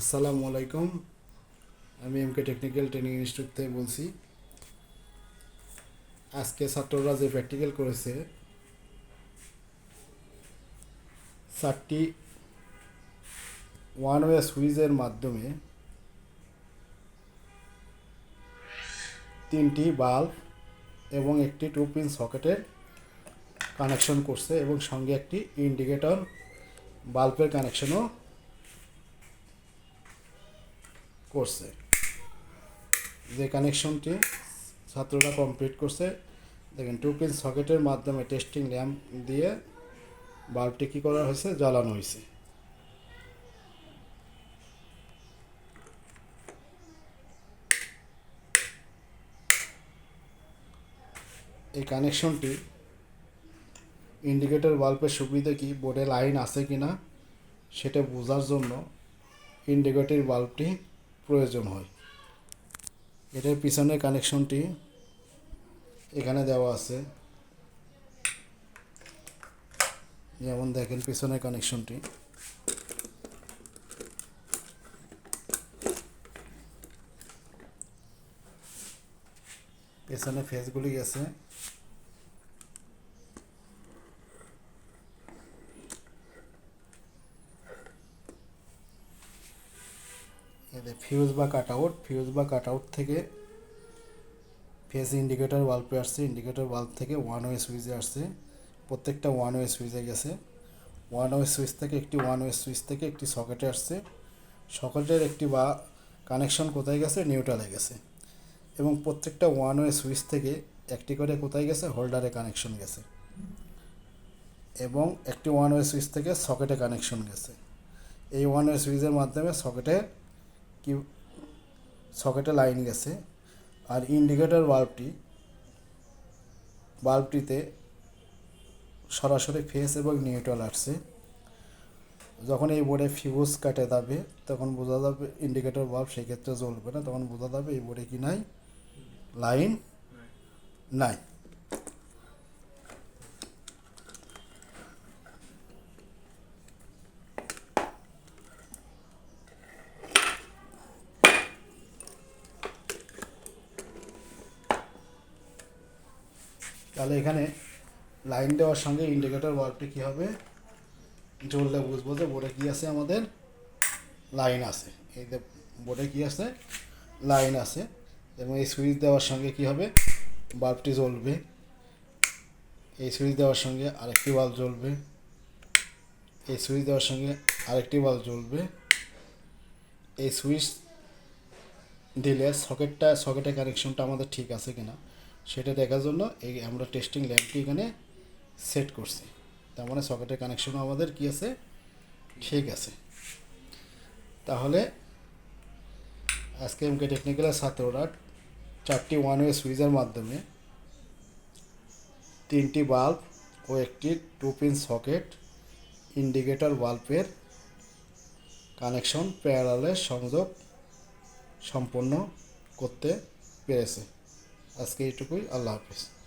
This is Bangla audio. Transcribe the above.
আসসালামু আলাইকুম। আমি এমকে টেকনিক্যাল ট্রেনিং ইনস্টিটিউট থেকে বলছি। আজকে ছাত্ররা যে প্র্যাকটিক্যাল করেছে, চারটি ওয়ান ওয়ে সুইচের মাধ্যমে তিনটি বাল্ব এবং একটি টু পিন সকেটের কানেকশন করছে এবং সঙ্গে একটি ইন্ডিকেটর বাল্বের কানেকশনও করছে। যে কানেকশনটি ছাত্ররা কমপ্লিট করছে, দেখেন টু পিন সকেটের মাধ্যমে টেস্টিং ল্যাম্প দিয়ে বাল্বটি কী করা হয়েছে? জ্বালানো হয়েছে। এই কানেকশনটি ইন্ডিকেটর বাল্বের সুবিধা কি? বোর্ডে লাইন আছে কি না সেটা বোঝার জন্য ইন্ডিকেটর বাল্বটি প্রয়োজন হয়। এটার পিছনে কানেকশনটি এখানে দেওয়া আছে। যেমন দেখেন পিছনে কানেকশনটি। পেছনে ফেসগুলি গেছে। এতে ফিউজ বা কাট আউট ফিউজ বা কাট আউট থেকে ফেস ইন্ডিকেটর বাল্বে আসছে ইন্ডিকেটর বাল্ব থেকে ওয়ান ওয়ে সুইচে আসছে, প্রত্যেকটা ওয়ান ওয়ে সুইচে গেছে। ওয়ান ওয়ে সুইচ থেকে একটি ওয়ান ওয়ে সুইচ থেকে একটি সকেটে আসছে। সকেটের একটি বা কানেকশন কোথায় গেছে? নিউট্রালে গেছে। এবং প্রত্যেকটা ওয়ান ওয়ে সুইচ থেকে একটি করে কোথায় গেছে? হোল্ডারে কানেকশন গেছে। এবং একটি ওয়ান ওয়ে সুইচ থেকে সকেটে কানেকশন গেছে। এই ওয়ান ওয়ে সুইচের মাধ্যমে সকেটে কি সকেটে লাইন গেছে আর ইন্ডিকেটর বাল্বটি বাল্বটিতে সরাসরি ফেস এবং নিউট্রাল আসছে। যখন এই বোর্ডে ফিউজ কাটে যাবে তখন বোঝা যাবে ইন্ডিকেটর বাল্ব সেক্ষেত্রে জ্বলবে না তখন বোঝা যাবে এই বোর্ডে কি নাই? লাইন নাই। তাহলে এখানে লাইন দেওয়ার সঙ্গে ইন্ডিকেটর বাল্বটি কী হবে? জ্বললে বুঝব যে বোর্ডে কী আছে আমাদের? লাইন আছে। এই বোর্ডে কী আছে? লাইন আছে। এবং এই সুইচ দেওয়ার সঙ্গে কী হবে? বাল্বটি জ্বলবে। এই সুইচ দেওয়ার সঙ্গে আরেকটি বাল্ব জ্বলবে। এই সুইচ দেওয়ার সঙ্গে আরেকটি বাল্ব জ্বলবে। এই সুইচ দিলে সকেটটা সকেটের কানেকশনটা আমাদের ঠিক আছে কিনা? সেটা দেখার জন্য এই আমরা টেস্টিং ল্যাম্পটি এখানে সেট করছি। তার মানে সকেটের কানেকশনও আমাদের কি আছে? ঠিক আছে। তাহলে আজকে এমকে টেকনিক্যালের ছাত্ররা চারটি ওয়ান ওয়ে সুইচের মাধ্যমে তিনটি বাল্ব ও একটি টু পিন সকেট ইন্ডিকেটর বাল্বের কানেকশন প্যারালে সংযোগ সম্পন্ন করতে পেরেছে। আজকে এটুকুই আল্লাহ হাফিজ।